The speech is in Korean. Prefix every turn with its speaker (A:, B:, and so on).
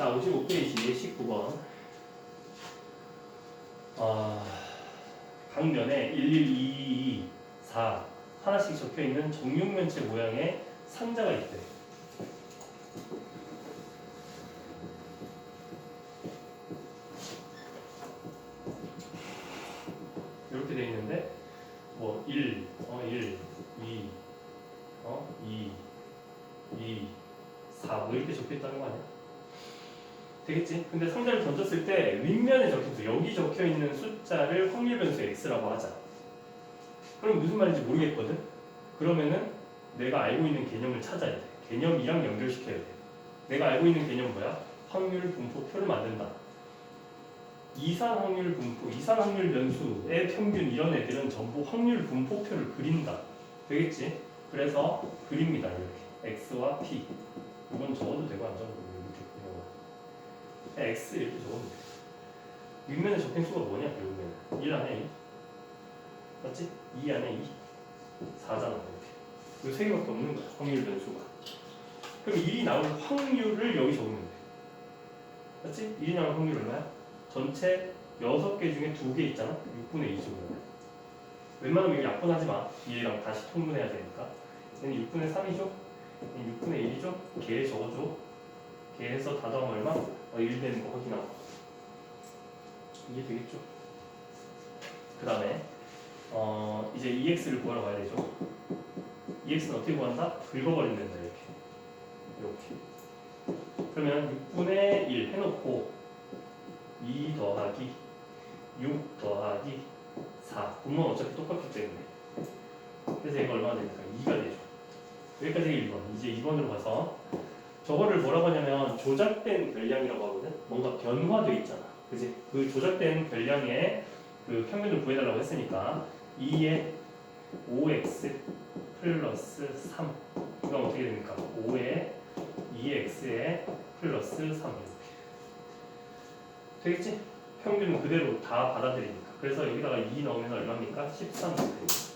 A: 자, 55페이지 19번. 아, 강면에 1, 1, 2, 2, 4 하나씩 적혀 있는 정육면체 모양의 상자가 있대. 이렇게 돼 있는데 뭐 1, 어 1, 2, 어 2, 2, 4 뭐 이렇게 적혀 있다는 거 아니야? 되겠지? 근데 상자를 던졌을 때 윗면에 적혀있어 여기 적혀 있는 숫자를 확률 변수 x라고 하자. 그럼 무슨 말인지 모르겠거든? 그러면은 내가 알고 있는 개념을 찾아야 돼. 개념이랑 연결시켜야 돼. 내가 알고 있는 개념 뭐야? 확률 분포표를 만든다. 이산 확률 분포, 이산 확률 변수의 평균 이런 애들은 전부 확률 분포표를 그린다. 되겠지? 그래서 그립니다. 이렇게 x와 p. 이건 적어도 되고 안 적어도 되고 x 이렇게 적으면 돼. 윗면에 적힌 수가 뭐냐? 결국에는 1 안에 1 맞지? 2 안에 2 4잖아 이렇게 이세 개밖에 없는 거야 확률 변수가 그럼 1이 나올 확률을 여기 적으면 돼 맞지? 1이 나올 확률 얼마야? 전체 6개 중에 2개 있잖아 6분의 2죠 그러면 웬만하면 이거 약분하지 마 얘랑 다시 통분해야 되니까 얘는 6분의 3이죠? 얘는 6분의 1이죠? 걔 적어줘 걔에서 다 더하면 얼마? 어, 1 되는 거 확인하고 이게 되겠죠? 그 다음에 어, 이제 EX를 구하러 가야 되죠. EX는 어떻게 구한다? 긁어버리면 된다 이렇게 이렇게 그러면 6분의 1 해놓고 2 더하기 6 더하기 4 분모는 어차피 똑같기 때문에 그래서 얘가 얼마나 됩니까? 2가 되죠. 여기까지 1번 이제 2번으로 가서 저거를 뭐라고 하냐면 조작된 별량이라고 하거든. 뭔가 변화돼 있잖아. 그지? 그 조작된 별량의 그 평균을 구해달라고 했으니까 2에 5x 플러스 3 이건 어떻게 됩니까? 5에 2x에 플러스 3 이렇게 되겠지? 평균은 그대로 다 받아들이니까 그래서 여기다가 2 넣으면 얼마입니까? 13 이렇게 됩니다.